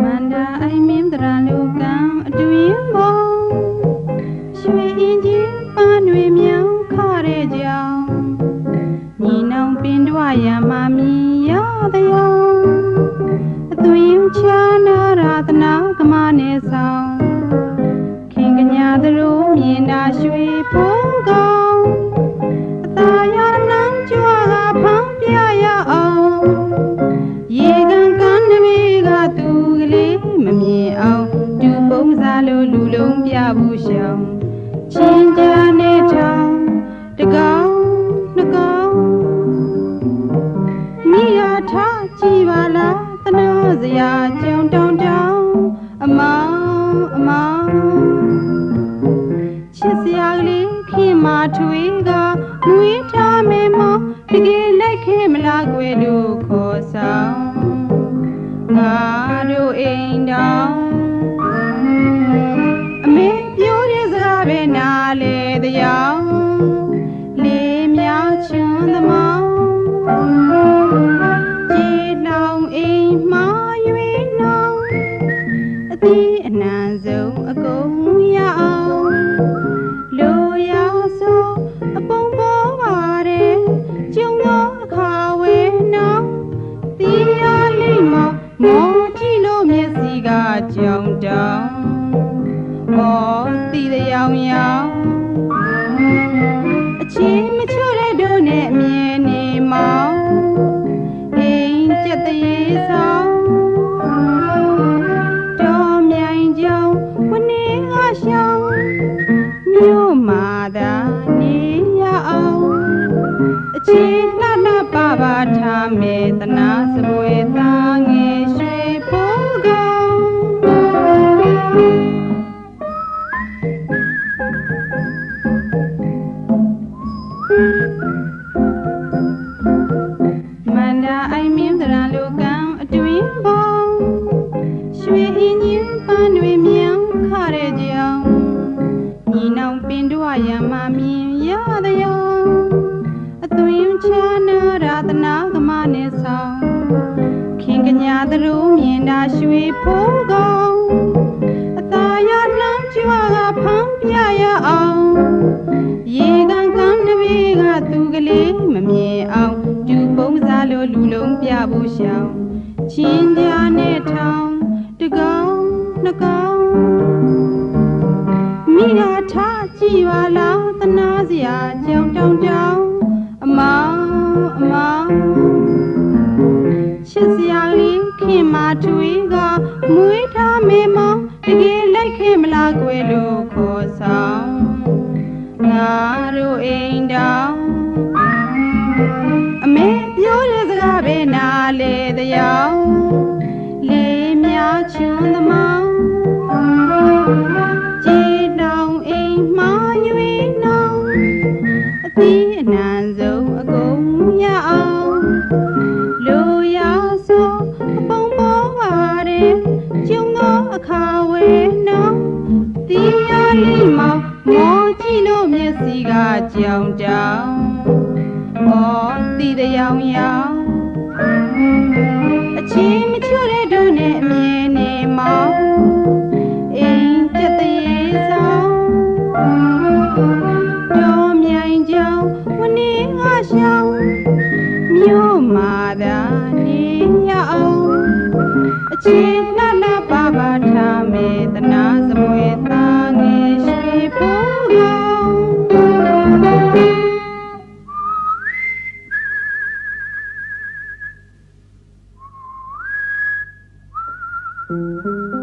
မန္တာအိမ်မင်းတရာလူကံအတွင်မုံရွှေအင်ကြီးပန်းတွေမြောင်းခရဲကြောင်ညီနောင်ပင်တော်ရမမီရတဲ့ယောအသွင်ချာနာရာသနာကမနဲ့ဆောင်ခင်ကညာတို့မြင်တာရွှေဖို့ လို့လူလုံးပြဘူးရှောင်းချင်းကြနဲ့ထောင်တကောင်းနှကောင်းမိယာထားကြည်ပါလားတနာစရာကြောင်တောင်တောင်အမောင်အမောင်ချစ်စရာကလေးခင်မာထွေးကမွေးထားမေမောတကယ်လိုက်ခဲမလားကွယ်လို့ခေါ်ဆောင်ငါတို့အိမ်တောင် ပေါ်ပါတယ်ကျုံသောအခါဝဲနောင်သီးရလိမ့်မမောကြည့်လို့မျက်စိကကြောင်တောင်မောသီးတဲ့ရောင်ရောင်အချင်းမချွ ရအောင်အခြေလှလှပပထားမေတနာစပွဲသားငယ်ရွှေဖို့ကောင်မန္တာအိုင်မင်းသရံလူကံအတွင်ပေါင်းရွှေအင်းကြီးပန်းတွေမြောင်ခတဲ့ကြောင်ညီနောင်ပင်တို့ရမမြ င်ရတဲ့ယောင်အသွင်ချာနာရာသနာကမနဲ့ဆောင်ခင်ကညာသူတို့မြင်တာရွှေဖိုးကော က်စိကကြောင်တောင်ဩတီးတဲ့ရောင်ရောင်အချင်းမချွတ်တဲ့တို့နဲ့အမြဲနေမော Mm-hmm.